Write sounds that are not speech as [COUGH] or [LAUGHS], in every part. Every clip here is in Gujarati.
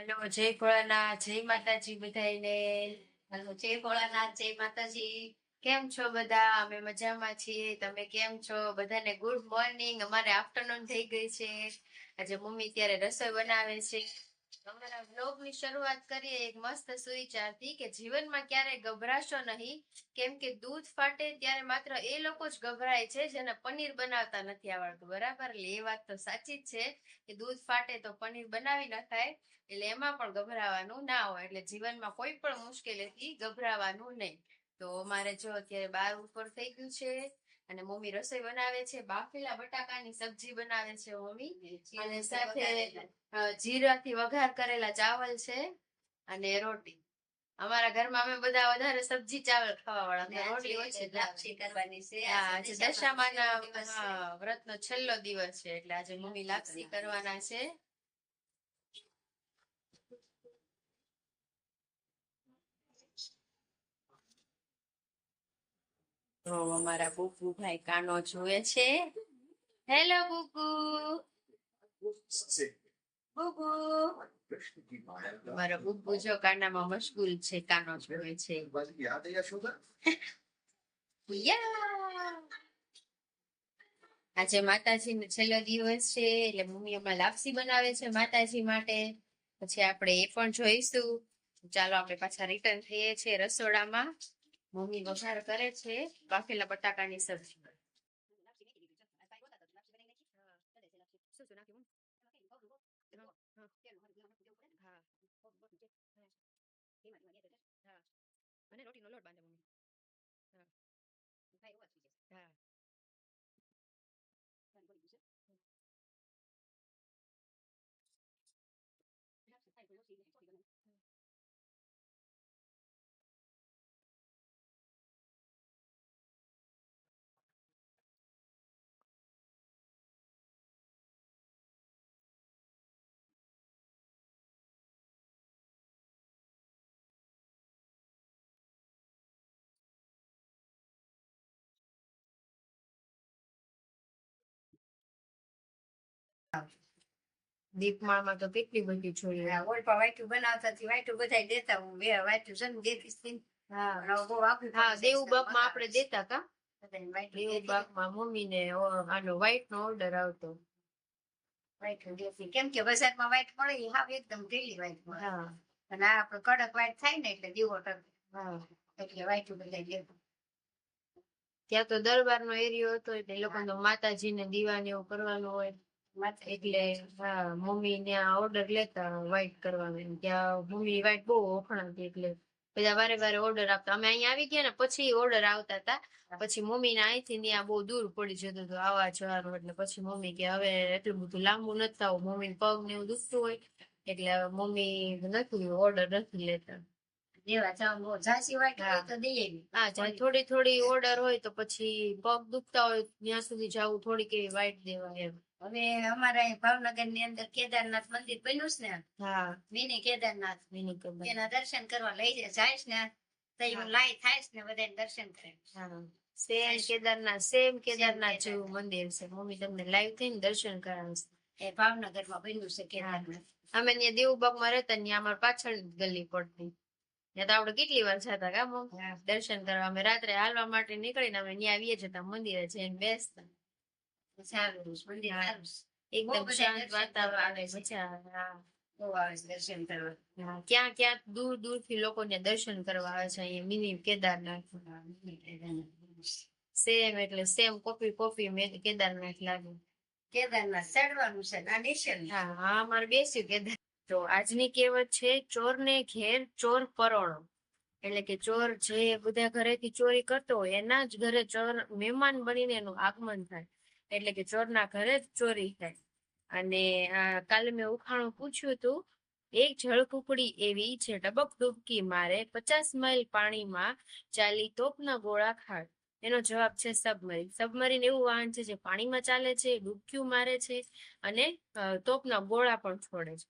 હલો, જય ભોળાનાથ, જય માતાજી બધાને હલો, જય ભોળાનાથ, જય માતાજી. કેમ છો બધા? અમે મજામાં છીએ. તમે કેમ છો? બધાને ગુડ મોર્નિંગ. અમારે આફ્ટરનૂન થઈ ગઈ છે. આજે મમ્મી ત્યારે રસોઈ બનાવે છે. શરૂઆત કરીએ, એક મસ્ત સુવિચારથી કે જીવનમાં ક્યારે ગભરાશો નહીં. કેમ કે દૂધ ફાટે ત્યારે માત્ર એ લોકો જ ગભરાય છે જેને પનીર બનાવતા નથી આવડતું. બરાબર? એટલે એ વાત તો સાચી જ છે કે દૂધ ફાટે તો પનીર બનાવી નખાય એટલે એમાં પણ ગભરાવાનું ના હોય. એટલે જીવનમાં કોઈ પણ મુશ્કેલીથી ગભરાવાનું નહીં. તો અમારે જો અત્યારે બાર ઉપર થઈ ગયું છે. અને મમ્મી રસોઈ બનાવે છે બાફેલા બટાકાની સબ્જી બનાવે છે મમ્મી. અને સાથે જીરાથી વઘાર કરેલા ચાવલ છે અને રોટી. અમારા ઘરમાં અમે બધા વધારે સબ્જી ચાવલ ખાવા વાળા રોટી ઓછી લાપસી કરવાની છે આજે દશામાના. વ્રતનો છેલ્લો દિવસ છે એટલે આજે મમ્મી લાપસી કરવાના છે. તો અમારા બુકુ ભાઈ કાનો જુએ છે. હેલો બુકુ બુકુ મારો બુકુ જો કાનામાં મશગુલ છે, કાનો જુએ છે. [LAUGHS] આજે માતાજી નો છેલ્લો દિવસ છે, એટલે મમ્મી હમણાં લાપસી બનાવે છે માતાજી માટે. પછી આપણે એ પણ જોઈશું. ચાલો, આપણે પાછા રિટર્ન થઈએ છીએ રસોડામાં. મમ્મી વઘાર કરે છે બાફેલા બટાકાની સબ્જી. અને રોટીનો લોટ બાંધે દીપમાળમાં તો કેટલી બધી છોડી હા, ઓલપા વાટું બનાવતા થી વાટું બધા દેતા હું બે વાટું છે ને દેતી હા. દેવું બાપમાં આપણે દેતા કા દેવું. બાપમાં મમ્મીને આનો વ્હાઈટ નો ઓર્ડર આવતો કેમ કે બજારમાં વાટ મળે એ હાવ એકદમ ઢીલી વાટ મળે. હા. અને આ આપણે કડક વાટ થાય ને એટલે દીવો ટકે. એટલે વાટું બધાય દેતું. ત્યાં તો દરબારનો એરિયો હતો એટલે એ માતાજી માતાજીને દીવા ને એવું કરવાનું હોય. એટલે, હા મમ્મી ત્યાં ઓર્ડર લેતા વ્હાઈટ કરવા ત્યાં મમ્મી વ્હાઈટ બહુ વખણાતી એટલે બધા વારે વારે ઓર્ડર આપતા. અમે અહીંયા આવી ગયા ને, પછી ઓર્ડર આવતા હતા. પછી મમ્મી ને અહીંથી ત્યાં બહુ દૂર પડી જતું હતો, આવા જવાનું. એટલે પછી મમ્મી કે હવે એટલું બધું લાંબુ નથી થવું. મમ્મી પગ ને એવું દુખતું હોય. એટલે મમ્મી નથી ઓર્ડર નથી લેતા. દેવા જવાનું ઝાંસી હોય તો દઈએ હા જ્યાં થોડી થોડી ઓર્ડર હોય તો પછી પગ દુખતા હોય ત્યાં સુધી જવું થોડીક એવી વાઈટ દેવાય એમ. હવે અમારા ભાવનગરની અંદર કેદારનાથ મંદિર બન્યું છે ને. હા. મિની કેદારનાથ. મિની કબાબ. એના દર્શન કરવા લઈ જાય ને. તો. એવું લાઈ થાય ને બધાને દર્શન કરે. હા. સેમ કેદારનાથ સેમ કેદારનાથ જેવું મંદિર છે. મમ્મી તમને લાઈવ થઈને દર્શન કરાવશે એ ભાવનગરમાં બન્યું છે કેદારનાથ. અમે ત્યાં દેવુબાગમાં રહેતા ત્યાં અમારે પાછળ ગલી પડતી. ત્યાં તો આપણે કેટલી વાર જતા કા દર્શન કરવા. અમે રાત્રે હાલવા માટે નીકળીને અમે ત્યાં આવીએ જતા મંદિરે જઈને બેસતા. સારું છે, મંદિર સારું એકદમ શાંત દર્શન વાતાવરણ કરવા. મજા આવે દર્શન ક્યાં ક્યાં દૂર દૂરથી લોકો ને દર્શન કરવા આવે છે અહીંયા મિની કેદારનાથ. સેમ એટલે સેમ કોપી કોપી મેં કેદારનાથ લાગે. કેદારનાથ ચડવાનું છે ના નિશાન હા હા અમારે બેસ્યું કેદાર તો આજની કહેવત છે ચોર ને ઘેર ચોર પરોણો. એટલે કે ચોર જે બધા ઘરેથી ચોરી કરતો હોય, એના જ ઘરે ચોર મહેમાન બનીને એનું આગમન થાય. એટલે કે ચોરના ઘરે જ ચોરી થાય. અને કાલે મેં ઉખાણું પૂછ્યું હતું એક જળકુકડી એવી છે ડબક ડૂબકી મારે પચાસ માઇલ પાણીમાં ચાલી તોપના ગોળા ખાડ એનો જવાબ છે સબમરીન. સબમરીન એવું વાહન છે જે પાણીમાં ચાલે છે, ડૂબક્યું મારે છે અને તોપના ગોળા પણ છોડે છે.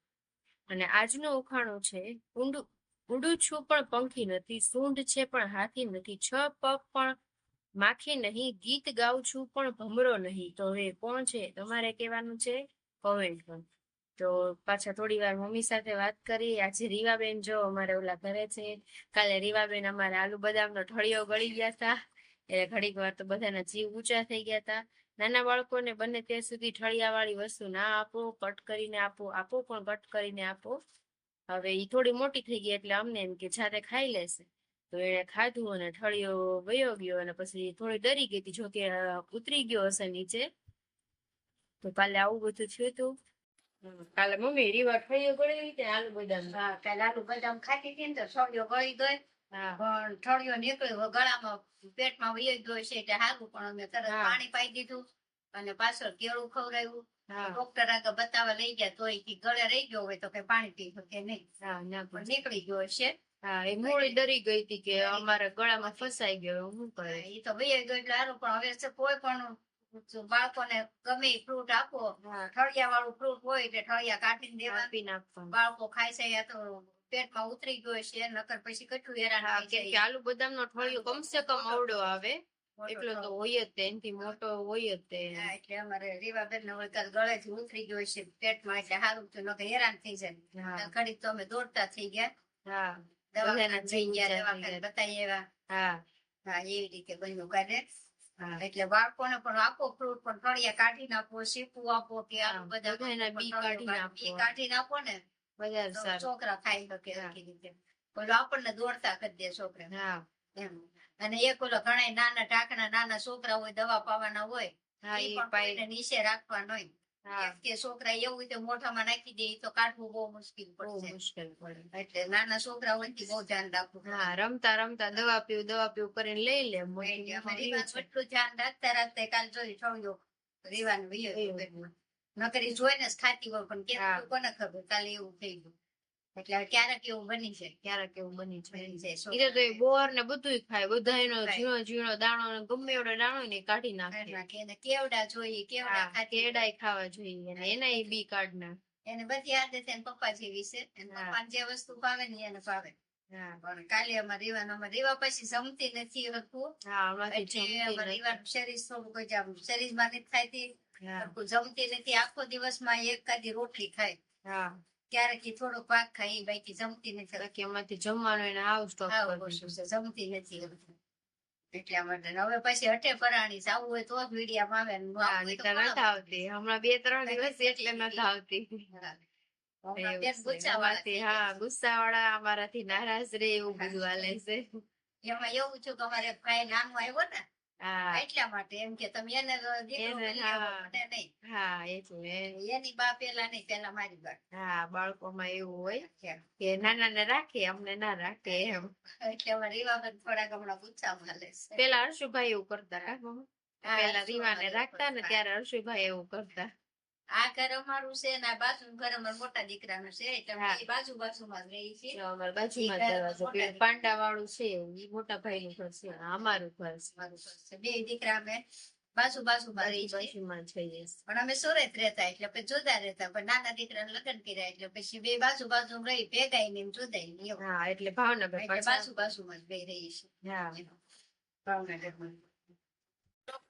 અને આજનું ઉખાણું છે, ઊંડું ઊંડું છું પણ પંખી નથી, સૂંઢ છે પણ હાથી નથી, છ પગ પણ માખી નહીં, ગીત ગાઉં છું પણ ભમરો નહીં. તો હવે કોણ છે? તમારે કહેવાનું છે? કોમેન્ટ તો પાછા થોડી વાર મમ્મી સાથે વાત કરી. આજે રીવાબેન જો અમારે ઓલા ઘરે છે. કાલે રીવાબેન અમારે આલુ બદામનો ઠળિયો ગળી ગયા હતા. એટલે ઘડીક વાર તો બધાના જીવ ઊંચા થઈ ગયા હતા નાના બાળકોને બને ત્યાં સુધી ઠળિયા વાળી વસ્તુ ના આપો, કટ કરીને આપો આપો પણ કટ કરીને આપો. હવે ઈ થોડી મોટી થઈ ગઈ એટલે અમને એમ કે જાતે ખાઈ લેશે. તો એણે ખાધું અને ઠળિયો વયો ગયો અને પછી થોડી ડરી ગઈ હતી જોકે ઉતરી ગયો હશે નીચે. તો કાલે આવું બધું થયું હતું કાલે મમ્મી રીવા ઠળિયો ગળી ગઈ આલુ બદામ કાલે આલુ બદામ ખાતી હતી ને તો ઠળિયો ગળી ગઈ ઠળિયો નીકળ્યો. ગળામાં પેટમાં વયો ગયો છે એટલે સારું પણ અમે તરત પાણી પાઈ દીધું અને પાછળ કેળું ખવડાવ્યું. ડોક્ટર આગળ બતાવવા લઈ ગયા તો ગળે રહી ગયો હોય તો કઈ પાણી પી શકે નહીં. નીકળી ગયો હશે હા એ મૂળી ડરી ગઈ હતી કે અમારા ગળામાં ફસાઈ ગયો હું કરે? એ તો વહી ગયો એટલે સારું પણ હવે કોઈ પણ બાળકોને ગમે ફ્રૂટ આપો. ઠળિયા વાળું ફ્રૂટ હોય એટલે ઠળિયા કાઢીને દેવા બાળકો ખાય છે તો પેટમાં ઉતરી ગયો છે નકર પછી કેટલું હેરાન કે આલુ બદામ નો ઠળિયો કમસે કમ અવડો આવે. એટલો તો હોય જ તે એનથી મોટો હોય જ તે. એટલે અમારે રીવાબેન ને વળતા ગળેથી ઉતરી ગયો છે પેટમાં એટલે હારું તો નકર હેરાન થઈ જાય. હા. તો અમે દોડતા થઈ ગયા. હા. દવાખાના જઈ ગયા દવાખાને બતાવી એવા હા. હા એવી રીતે બન્યું હા. એટલે બાળકોને પણ આપો ફ્રૂટ પણ ફળિયા કાઢી નાખો શીપું આપો કે આ બધા બી કાઢી આપો ને વધારે સારું. છોકરા ખાઈ શકે હા. રીતે. પેલું આપણને દોડતા કરી દે છોકરા હા. એમ. અને એક ઓલો ઘણા નાના ટાંકણા નાના છોકરા હોય દવા પાવાના હોય નીચે રાખવાનો કે છોકરા એવું રીતે તો મોઢામાં નાખી દે તો કાઢવું બહુ મુશ્કેલ પડે મુશ્કેલ પડે. એટલે નાના છોકરા હોય બહુ ધ્યાન રાખવું હા રમતા રમતા દવા પીવું દવા પીવું કરીને લઈ લે. એટલું ધ્યાન રાખતા રાખતા કાલ જોઈ છોડ્યો રીવાન જોઈ. નકર ઈ જોઈને જ ખાતી હોય પણ ક્યારે કોને ખબર? કાલે એવું થઈ ગયું. એટલે ક્યારેક એવું બની જાય. ક્યારેક એવું બની જાય. બની તો એ બોર ને બધું ખાય. બધા એનો ઝીણો ઝીણો દાણો ને ગમે એવડો દાણો ને કાઢી નાખે. એને કેવડા જોઈએ કેવડા ખાતી હોય. ખાવા જોઈએ એના. એ બી કાઢ ના એને બધી આદત એને પપ્પા જેવી છે. એને હા. જે વસ્તુ ભાવે ને એને ભાવે. પણ કાલે અમારે રીવાનું. અમારે રીવા પછી જમતી નથી એટલે અમારે. શરીર થોડુંક કોઈ આમ શરીરમાં નથી ખાતી જમતી નથી. આખો દિવસમાં એક કાદી રોટલી ખાય. હા. ક્યારેક થોડો પાક ખાઈ બાકી જમતી નથી. એમાંથી જમવાનું એને દીધું. છે જમતી નથી એટલા માટે. હવે પછી હટે પરાણી આવું હોય તો જ મીડિયામાં આવે નથી આવતી. હમણાં બે ત્રણ દિવસ એટલે નથી આવતી. હા. ગુસ્સા વાળા અમારાથી નારાજ રે એવું બધું હાલે છે. એમાં એવું છે કે અમારે ભાઈ નાનો આવ્યો ને એટલા માટે એમ કે તમે એને હા. એટલે એની બા પેલા નહીં પેલા મારી બા. હા બાળકોમાં એવું હોય કે નાના ને રાખે અમને ના રાખે એમ. એટલે અમારે રીવાબેન થોડાક હમણાં પૂછા મળે. પેલા હર્ષુભાઈ એવું કરતા રાખો પેલા રીવાને રાખતા ને ત્યારે હર્ષુભાઈ એવું કરતા. આ ઘર અમારું છે ને બાજુ ઘર અમારા મોટા દીકરાનું છે. એટલે એ બાજુ બાજુમાં જ છીએ. જો અમારા બાજુમાં દરવાજો પાંડા વાળું છે એ મોટા ભાઈ નું ઘર છે. અમારું ઘર છે. અમારું ઘર છે. બે દીકરા અમે બાજુ બાજુમાં છીએ. બાજુમાં છે પણ અમે સુરત રહેતા એટલે પછી જુદા રહેતા. પણ નાના દીકરાને લગ્ન કર્યા એટલે પછી બે બાજુ બાજુ રહી ભેગાઈ ને એવું. હા એટલે ભાવનગર બાજુ બાજુમાં જ બે રહીએ છીએ. હા. ભાવનગરમાં.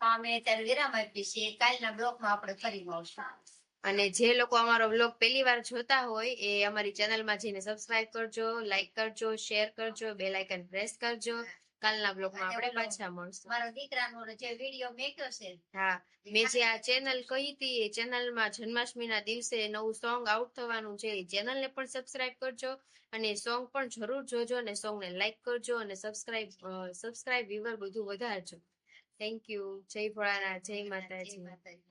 અમે અત્યારે વિરામ આપીએ છીએ. કાલના બ્લોકમાં આપણે ફરી મળશું. અને જે લોકો અમારો વ્લોગ પહેલી વાર જોતા હોય એ અમારી ચેનલમાં જઈને સબસ્ક્રાઇબ કરજો લાઈક કરજો શેર કરજો બે લાઇકન પ્રેસ કરજો. કાલના બ્લોગમાં આપણે પાછા મળશું. મારા દીકરાનો જે વીડિયો મેક્યો છે. હા મેં જે આ ચેનલ કહી હતી એ ચેનલમાં જન્માષ્ટમીના દિવસે નવું સોંગ આઉટ થવાનું છે એ ચેનલને પણ સબસ્ક્રાઇબ કરજો અને સોંગ પણ જરૂર જોજો અને સોંગને લાઈક કરજો અને સબસ્ક્રાઇબ સબસ્ક્રાઇબ વ્યુઅર બધું વધારજો. થેન્ક યુ જય ભોળાનાથ જય માતાજી. માતાજી.